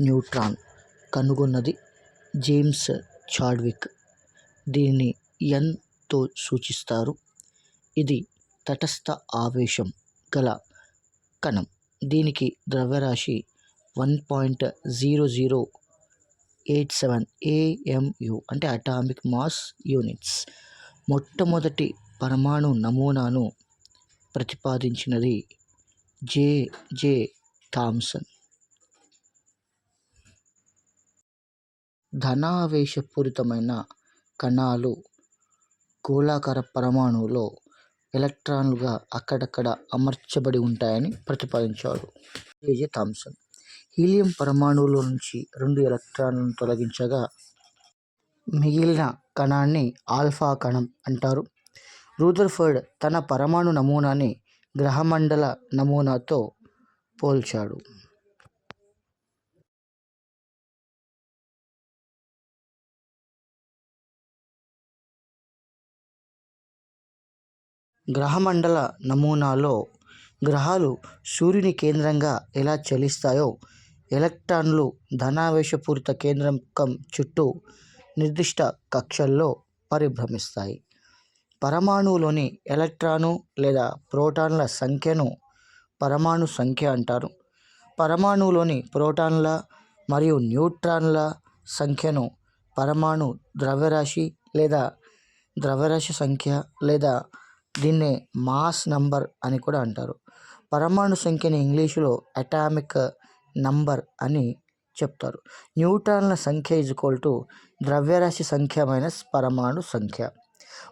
Neutron కనుగొన్నది James Chadwick. దీనిని ఎన్తో సూచిస్తారు. ఇది తటస్థ ఆవేశం గల కణం. దీనికి ద్రవ్యరాశి one point zero zero eight seven AMU అంటే అటామిక్ మాస్ యూనిట్స్. మొట్టమొదటి పరమాణు నమూనాను ప్రతిపాదించినది జే జే థామ్సన్. ధనావేశపూరితమైన కణాలు గోళాకార పరమాణువులో ఎలక్ట్రాన్లుగా అక్కడక్కడ అమర్చబడి ఉంటాయని ప్రతిపాదించాడు జేజే థామ్సన్. హీలియం పరమాణువులో నుంచి రెండు ఎలక్ట్రాన్లను తొలగించగా మిగిలిన కణాన్ని ఆల్ఫా కణం అంటారు. రూదర్ఫర్డ్ తన పరమాణు నమూనాని గ్రహమండల నమూనాతో పోల్చాడు. గ్రహమండల నమూనాలో గ్రహాలు సూర్యుని కేంద్రంగా ఎలా చలిస్తాయో ఎలక్ట్రాన్లు ధనావేశపూరిత కేంద్రకం చుట్టూ నిర్దిష్ట కక్షల్లో పరిభ్రమిస్తాయి. పరమాణువులోని ఎలక్ట్రాను లేదా ప్రోటాన్ల సంఖ్యను పరమాణు సంఖ్య అంటారు. పరమాణువులోని ప్రోటాన్ల మరియు న్యూట్రాన్ల సంఖ్యను పరమాణు ద్రవ్యరాశి లేదా ద్రవ్యరాశి సంఖ్య లేదా దీన్నే మాస్ నంబర్ అని కూడా అంటారు. పరమాణు సంఖ్యని ఇంగ్లీషులో అటామిక్ నంబర్ అని చెప్తారు. న్యూట్రాన్ల సంఖ్య ఈజ్ ఈక్వల్ టు ద్రవ్యరాశి సంఖ్య మైనస్ పరమాణు సంఖ్య.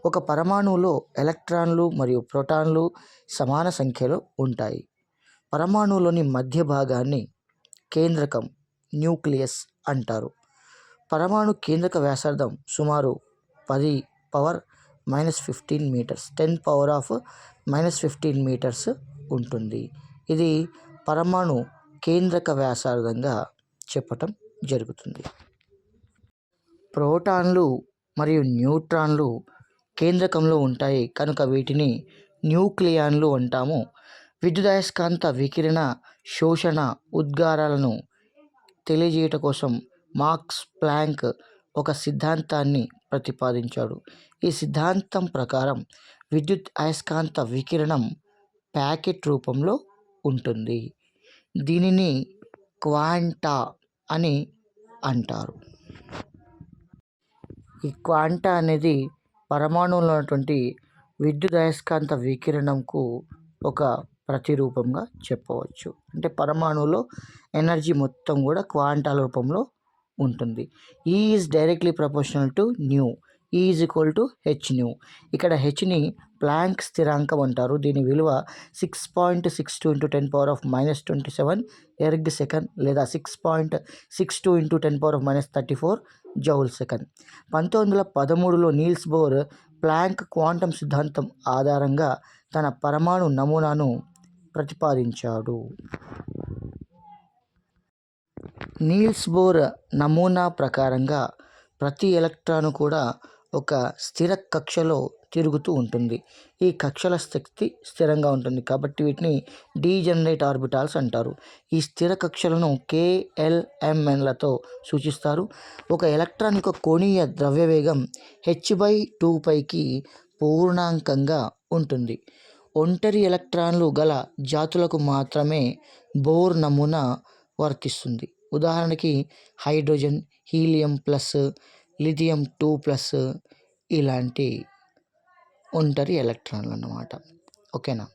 ఒక పరమాణువులో ఎలక్ట్రాన్లు మరియు ప్రోటాన్లు సమాన సంఖ్యలో ఉంటాయి. పరమాణువులోని మధ్య భాగాన్ని కేంద్రకం న్యూక్లియస్ అంటారు. పరమాణు కేంద్రక వ్యాసార్థం సుమారు పది power minus fifteen metres ten power of minus fifteen metres ఉంటుంది. ఇది పరమాణు కేంద్రక వ్యాసార్థంగా చెప్పటం జరుగుతుంది. ప్రోటాన్లు మరియు న్యూట్రాన్లు కేంద్రకంలో ఉంటాయి. కనుక వీటిని న్యూక్లియాన్లు అంటాము. విద్యుదయస్కాంత వికిరణ శోషణ ఉద్గారాలను తెలియజేయట కోసం మార్క్స్ ప్లాంక్ ఒక సిద్ధాంతాన్ని ప్రతిపాదించాడు. ఈ సిద్ధాంతం ప్రకారం విద్యుత్ అయస్కాంత వికిరణం ప్యాకెట్ రూపంలో ఉంటుంది. దీనిని క్వాంటా అని అంటారు. ఈ క్వాంటా అనేది పరమాణువులో ఉన్నటువంటి విద్యుత్ అయస్కాంత వికిరణంకు ఒక ప్రతిరూపంగా చెప్పవచ్చు. అంటే పరమాణువులో ఎనర్జీ మొత్తం కూడా క్వాంటాల రూపంలో ఉంటుంది. E is directly proportional to nu E is equal to H nu ఇక్కడ హెచ్ని ప్లాంక్ స్థిరాంకం అంటారు. దీని విలువ six point six two into ten power of minus twenty seven erg second లేదా six point six two into ten power of minus thirty four joule second పంతొమ్మిది వందల పదమూడులో నీల్స్ బోర్ ప్లాంక్ క్వాంటం సిద్ధాంతం ఆధారంగా తన పరమాణు నమూనాను ప్రతిపాదించాడు. నీల్స్ బోర్ నమూనా ప్రకారంగా ప్రతి ఎలక్ట్రాను కూడా ఒక స్థిర కక్షలో తిరుగుతూ ఉంటుంది. ఈ కక్షల శక్తి స్థిరంగా ఉంటుంది కాబట్టి వీటిని డీజనరేట్ ఆర్బిటాల్స్ అంటారు. ఈ స్థిర కక్షలను కేఎల్ఎంఎన్లతో సూచిస్తారు. ఒక ఎలక్ట్రాన్ యొక్క కోణీయ ద్రవ్యవేగం హెచ్ బై టూ పైకి పూర్ణాంకంగా ఉంటుంది. ఒంటరి ఎలక్ట్రాన్లు గల జాతులకు మాత్రమే బోర్ నమూనా వర్తిస్తుంది. ఉదాహరణకి hydrogen helium plus lithium two plus ఇలాంటి ఒంటరి ఎలక్ట్రాన్లు అన్నమాట ఓకేనా?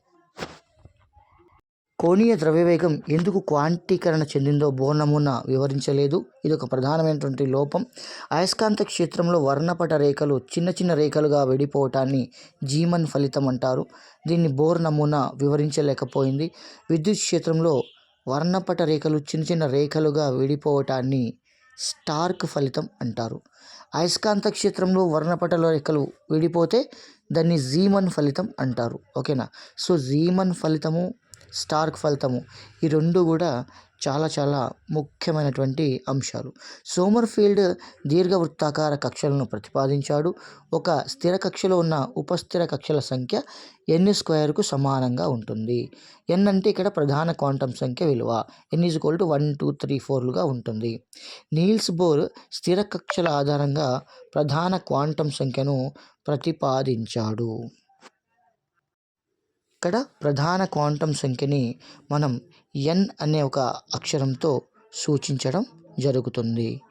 కోణీయ ద్రవ్యవేగం ఎందుకు క్వాంటీకరణ చెందిందో బోర్ నమూనా వివరించలేదు. ఇది ఒక ప్రధానమైనటువంటి లోపం. అయస్కాంత క్షేత్రంలో వర్ణపట రేఖలు చిన్న చిన్న రేఖలుగా విడిపోవటాన్ని జీమన్ ఫలితం అంటారు. దీన్ని బోర్ నమూనా వివరించలేకపోయింది. విద్యుత్ క్షేత్రంలో వర్ణపట రేఖలు చిన్న చిన్న రేఖలుగా విడిపోవటాన్ని స్టార్క్ ఫలితం అంటారు. అయస్కాంత క్షేత్రంలో వర్ణపటల రేఖలు విడిపోతే దాన్ని జీమన్ ఫలితం అంటారు. ఓకేనా? సో జీమన్ ఫలితము స్టార్క్ ఫలితము. ఈ రెండు కూడా చాలా చాలా ముఖ్యమైనటువంటి అంశాలు. సోమర్ఫీల్డ్ దీర్ఘవృత్తాకార కక్షలను ప్రతిపాదించాడు. ఒక స్థిర కక్షలో ఉన్న ఉపస్థిర కక్షల సంఖ్య ఎన్ స్క్వేర్కు సమానంగా ఉంటుంది. ఎన్ అంటే ఇక్కడ ప్రధాన క్వాంటం సంఖ్య విలువ. N is equal to one two three ఫోర్లుగా ఉంటుంది. నీల్స్ బోర్ స్థిర కక్షల ఆధారంగా ప్రధాన క్వాంటం సంఖ్యను ప్రతిపాదించాడు. ఇక్కడ ప్రధాన క్వాంటం సంఖ్యని మనం ఎన్ అనే ఒక అక్షరంతో సూచించడం జరుగుతుంది.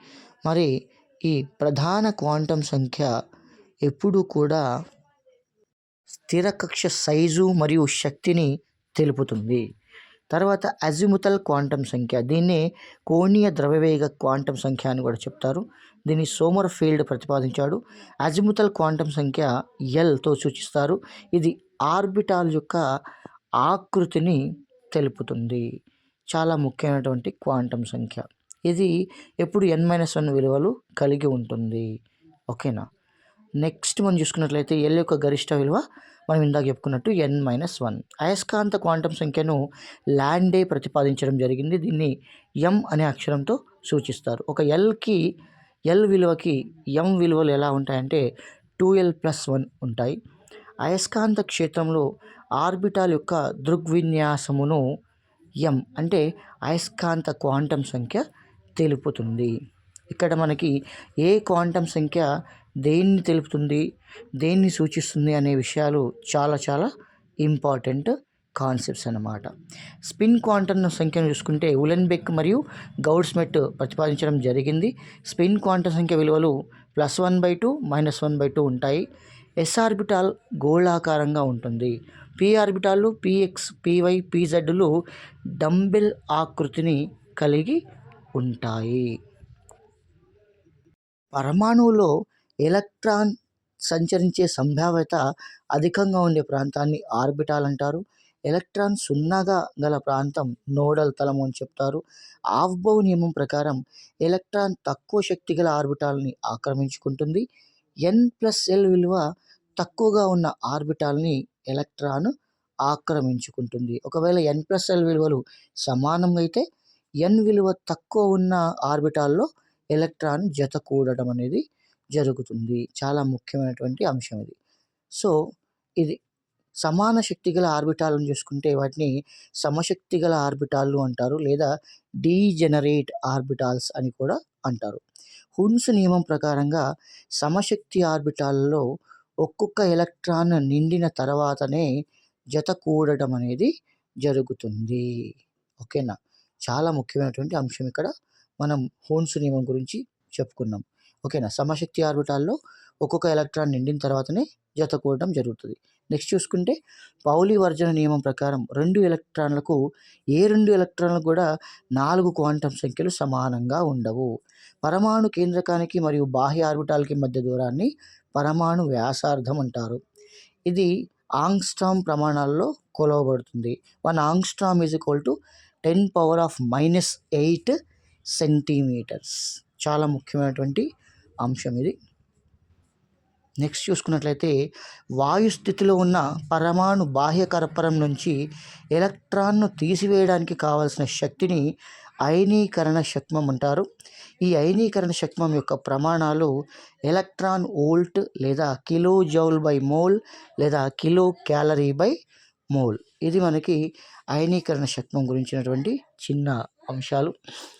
మరి ఈ ప్రధాన క్వాంటం సంఖ్య ఎప్పుడూ కూడా స్థిర కక్ష సైజు మరియు శక్తిని తెలుపుతుంది. తర్వాత అజిముతల్ క్వాంటం సంఖ్య. దీన్ని కోణీయ ద్రవ్యవేగ క్వాంటం సంఖ్య అని కూడా చెప్తారు. దీన్ని సోమర్ ఫీల్డ్ ప్రతిపాదించాడు. అజిముతల్ క్వాంటం సంఖ్య ఎల్తో సూచిస్తారు. ఇది ఆర్బిటాల్ యొక్క ఆకృతిని తెలుపుతుంది. చాలా ముఖ్యమైనటువంటి క్వాంటం సంఖ్య. ఇది ఎప్పుడు ఎన్ మైనస్ వన్ విలువలు కలిగి ఉంటుంది. ఓకేనా? నెక్స్ట్ మనం చూసుకున్నట్లయితే ఎల్ యొక్క గరిష్ట విలువ మనం ఇందాక చెప్పుకున్నట్టు ఎన్ మైనస్ వన్. అయస్కాంత క్వాంటం సంఖ్యను ల్యాండే ప్రతిపాదించడం జరిగింది. దీన్ని ఎం అనే అక్షరంతో సూచిస్తారు. ఒక ఎల్కి ఎల్ విలువకి ఎం విలువలు ఎలా ఉంటాయంటే టూ ఎల్ ప్లస్ వన్ ఉంటాయి. అయస్కాంత క్షేత్రంలో ఆర్బిటాల్ యొక్క దృగ్విన్యాసమును ఎం అంటే అయస్కాంత క్వాంటం సంఖ్య తెలుపుతుంది. ఇక్కడ మనకి ఏ క్వాంటం సంఖ్య దేన్ని తెలుపుతుంది దేన్ని సూచిస్తుంది అనే విషయాలు చాలా చాలా ఇంపార్టెంట్ కాన్సెప్ట్స్ అన్నమాట. స్పిన్ క్వాంటం సంఖ్యను చూసుకుంటే ఉలెన్బెక్ మరియు గౌడ్స్మెట్ ప్రతిపాదించడం జరిగింది. స్పిన్ క్వాంటం సంఖ్య విలువలు plus one by two minus one by two ఉంటాయి. ఎస్ ఆర్బిటాల్ గోళాకారంగా ఉంటుంది. పిఆర్బిటాల్లు పిఎక్స్ పివై పిజెడ్లు డంబెల్ ఆకృతిని కలిగి ఉంటాయి. పరమాణువులో ఎలక్ట్రాన్ సంచరించే సంభావ్యత అధికంగా ఉండే ప్రాంతాన్ని ఆర్బిటాల్ అంటారు. ఎలక్ట్రాన్ సున్నాగా గల ప్రాంతం నోడల్ తలము అని చెప్తారు. ఆఫ్బౌ నియమం ప్రకారం ఎలక్ట్రాన్ తక్కువ శక్తి గల ఆర్బిటాల్ని ఆక్రమించుకుంటుంది. ఎన్ ప్లస్ ఎల్ విలువ తక్కువగా ఉన్న ఆర్బిటాల్ని ఎలక్ట్రాన్ ఆక్రమించుకుంటుంది. ఒకవేళ ఎన్ ప్లస్ ఎల్ విలువలు సమానంగా అయితే ఎన్ విలువ తక్కువ ఉన్న ఆర్బిటాల్లో ఎలక్ట్రాన్ జత కూడడం అనేది జరుగుతుంది. చాలా ముఖ్యమైనటువంటి అంశం ఇది. సో ఇది సమాన శక్తి గల ఆర్బిటాలను చూసుకుంటే వాటిని సమశక్తి గల ఆర్బిటాలు అంటారు లేదా డీజెనరేట్ ఆర్బిటాల్స్ అని కూడా అంటారు. హున్స్ నియమం ప్రకారంగా సమశక్తి ఆర్బిటాల్లో ఒక్కొక్క ఎలక్ట్రాన్ నిండిన తర్వాతనే జత కూడడం అనేది జరుగుతుంది. ఓకేనా? చాలా ముఖ్యమైనటువంటి అంశం ఇక్కడ. మనం హోన్స్ నియమం గురించి చెప్పుకున్నాం. ఓకేనా? సమశక్తి ఆర్బిటాల్లో ఒక్కొక్క ఎలక్ట్రాన్ నిండిన తర్వాతనే జత కూడడం జరుగుతుంది. నెక్స్ట్ చూసుకుంటే పౌలి వర్జన నియమం ప్రకారం రెండు ఎలక్ట్రాన్లకు ఏ రెండు ఎలక్ట్రాన్లకు కూడా నాలుగు క్వాంటం సంఖ్యలు సమానంగా ఉండవు. పరమాణు కేంద్రకానికి మరియు బాహ్య ఆర్బిటాల్కి మధ్య దూరాన్ని పరమాణు వ్యాసార్థం అంటారు. ఇది ఆంగ్స్ట్రామ్ ప్రమాణాల్లో కొలవబడుతుంది. One angstrom is equal to ten power of minus eight centimetres. చాలా ముఖ్యమైనటువంటి అంశం ఇది. నెక్స్ట్ చూసుకున్నట్లయితే వాయు స్థితిలో ఉన్న పరమాణు బాహ్య కరపరం నుంచి ఎలక్ట్రాన్ను తీసివేయడానికి కావలసిన శక్తిని అయనీకరణ శక్మం అంటారు. ఈ అయనీకరణ శక్మం యొక్క ప్రమాణాలు ఎలక్ట్రాన్ వోల్ట్ లేదా కిలో జౌల్ బై మోల్ లేదా కిలో క్యాలరీ బై మోల్. ఇది మనకి అయనీకరణ శక్మం గురించినటువంటి చిన్న అంశాలు.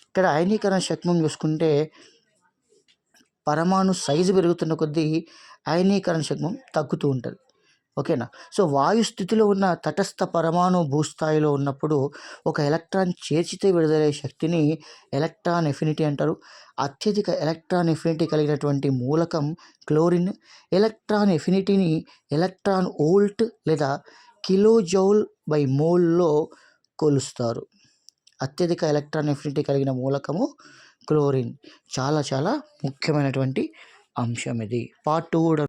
ఇక్కడ అయనీకరణ శక్మం చూసుకుంటే పరమాణు సైజు పెరుగుతున్న కొద్దీ అయనీకరణ శక్మం తగ్గుతూ ఉంటుంది. ఓకేనా? సో వాయు స్థితిలో ఉన్న తటస్థ పరమాణు భూస్థాయిలో ఉన్నప్పుడు ఒక ఎలక్ట్రాన్ చేర్చితే విడుదలయ్యే శక్తిని ఎలక్ట్రాన్ ఎఫినిటీ అంటారు. అత్యధిక ఎలక్ట్రాన్ ఎఫినిటీ కలిగినటువంటి మూలకం క్లోరిన్. ఎలక్ట్రాన్ ఎఫినిటీని ఎలక్ట్రాన్ వోల్ట్ లేదా కిలో జౌల్ బై మోల్లో కొలుస్తారు. అత్యధిక ఎలక్ట్రాన్ ఎఫినిటీ కలిగిన మూలకము క్లోరిన్. చాలా చాలా ముఖ్యమైనటువంటి అంశం ఇది. పార్ట్ టూ కూడా